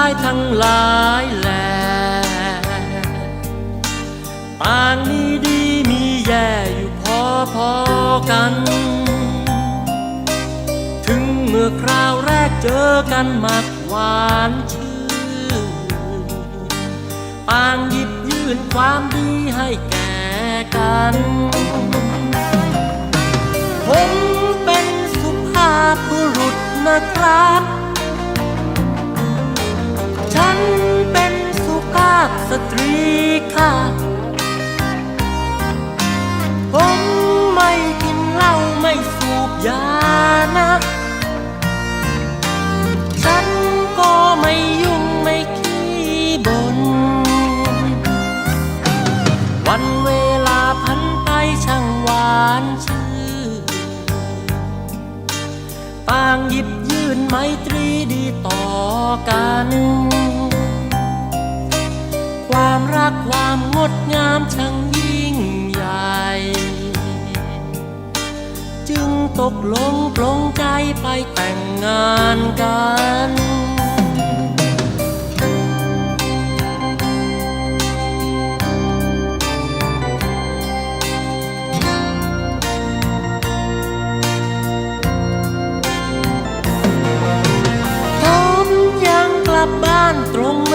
ายทั้งหลายแหล่ปางมีดีมีแย่อยู่พอพอกัน ถึงเมื่อคราวแรกเจอกันมักหวานชื่นปางหยิบยื่นความดีให้แก่กันผมเป็นสุภาพบุรุษนะครับ สตรีค่ะ ผมไม่กินเหล้าไม่สูบยานะ ฉันก็ไม่ยุ่งไม่ขี้บ่นวันเวลาพันไปช่างหวานชื่นต่างหยิบยื่นไมตรีดีต่อกัน ความรักความงดงามช่างยิ่งใหญ่ จึงตกลงปลงใจไปแต่งงานกันผมยังกลับบ้านตรง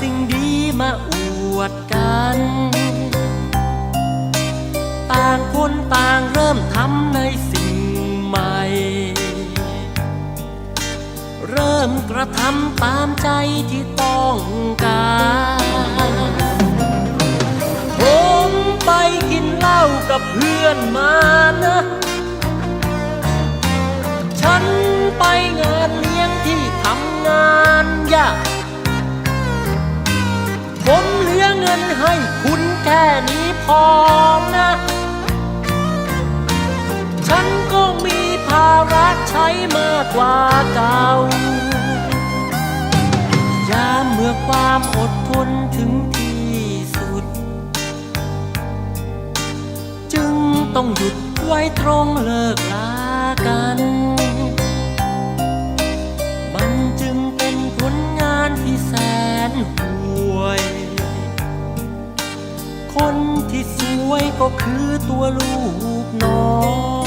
สิ่งดีมาอวดกัน ต่างคนต่างเริ่มทำในสิ่งใหม่ เริ่มกระทำตามใจที่ต้องการผมไปกินเหล้ากับเพื่อนมานะ ฉันไปงานเให้คุณแค่นี้พอนะ ฉันก็มีภาระใช้มากกว่าเก่ายามเมื่อความอดทนถึงที่สุด จึงต้องหยุดไว้ตรงเลิกลากันมัน ก็คือตัวลูกน้อง